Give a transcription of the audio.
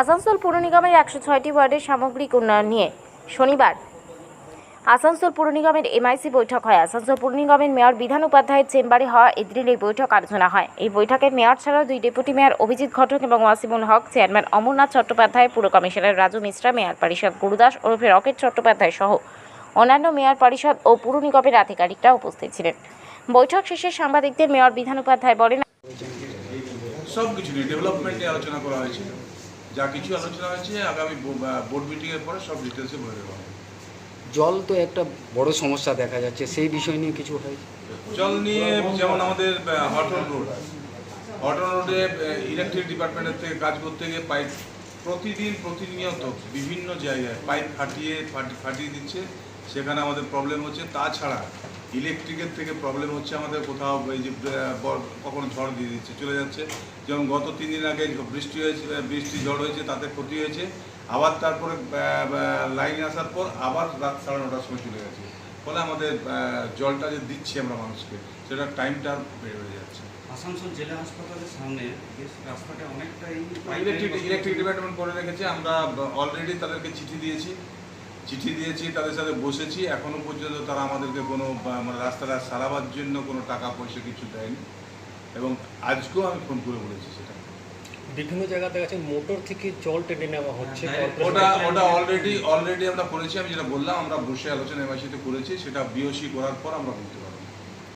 আসানসোল পুর নিগমের একশো ছয়টি ওয়ার্ডের সামগ্রিক উন্নয়ন নিয়ে শনিবার আসানসোল পুর নিগমের এমআইসি বৈঠক হয়। আসানসোল পুর নিগমের মেয়র, বিধান উপাধ্যায়ের চেম্বারে হওয়া এদিন এই বৈঠক আলোচনা হয়। এই বৈঠকে মেয়র ছাড়াও দুই ডেপুটি মেয়র অভিজিৎ ঘটক এবং ওয়াসিমুল হক, চেয়ারম্যান অমরনাথ চট্টোপাধ্যায়, পুর কমিশনার রাজু মিশ্রা, মেয়র পরিষদ গুরুদাস ওরফে রকেট চট্টোপাধ্যায় সহ অন্যান্য মেয়র পরিষদ ও পুর নিগমের আধিকারিকরা উপস্থিত ছিলেন। বৈঠক শেষে সাংবাদিকদের মেয়র বিধান উপাধ্যায় বলেন সব কিছু নিয়ে ডেভেলপমেন্ট নিয়ে আলোচনা করা হয়েছে যা কিছু আলোচনা হয়েছে আগামী বোর্ড মিটিংয়ের পরে সব ডিটেলসে বলে দেওয়া হবে জল তো একটা বড় সমস্যা দেখা যাচ্ছে সেই বিষয় নিয়ে কিছু হয়েছে? জল নিয়ে যেমন আমাদের হটন রোড হটন রোডে ইলেকট্রিক ডিপার্টমেন্টের থেকে কাজ করতে গিয়ে পাইপ প্রতিদিন প্রতিনিয়ত বিভিন্ন জায়গায় পাইপ ফাটিয়ে ফাটিয়ে দিচ্ছে। সেখানে আমাদের প্রবলেম হচ্ছে। তাছাড়া ইলেকট্রিকের থেকে প্রবলেম হচ্ছে আমাদের কোথাও এই যে কখনো ঝড় দিয়ে দিচ্ছে চলে যাচ্ছে। যেমন গত তিন দিন আগে বৃষ্টি হয়েছে বৃষ্টি ঝড় হয়েছে তাতে ক্ষতি হয়েছে। আবার তারপরে লাইন আসার পর আবার রাত সাড়ে নটার সময় চলে গেছে। ফলে আমাদের জলটা যে দিচ্ছি আমরা মানুষকে সেটা টাইমটা বেড়ে বেড়ে যাচ্ছে। আসানসোল জেলা হাসপাতালের সামনে রাস্তাটা অনেকটাই ইলেকট্রিক ইলেকট্রিক ডিপার্টমেন্ট করে রেখেছে। আমরা অলরেডি তাদেরকে চিঠি দিয়েছি। চিঠি দিয়েছি তাদের সাথে বসেছি। এখনও পর্যন্ত তারা আমাদেরকে কোনো মানে রাস্তাটা সারাবার জন্য কোনো টাকা পয়সা কিছু দেয়নি। এবং আজকেও আমি ফোন করে বলেছি সেটা। বিভিন্ন জায়গা দেখা যাচ্ছে মোটর থেকে জল টেনে নেওয়া হচ্ছে হ্যাঁ, ওটা ওটা অলরেডি অলরেডি আমরা করেছি আমি যেটা বললাম আমরা বসে আলোচনা এমআইসিতে করেছি সেটা বিওসি করার পর আমরা বলতে পারব।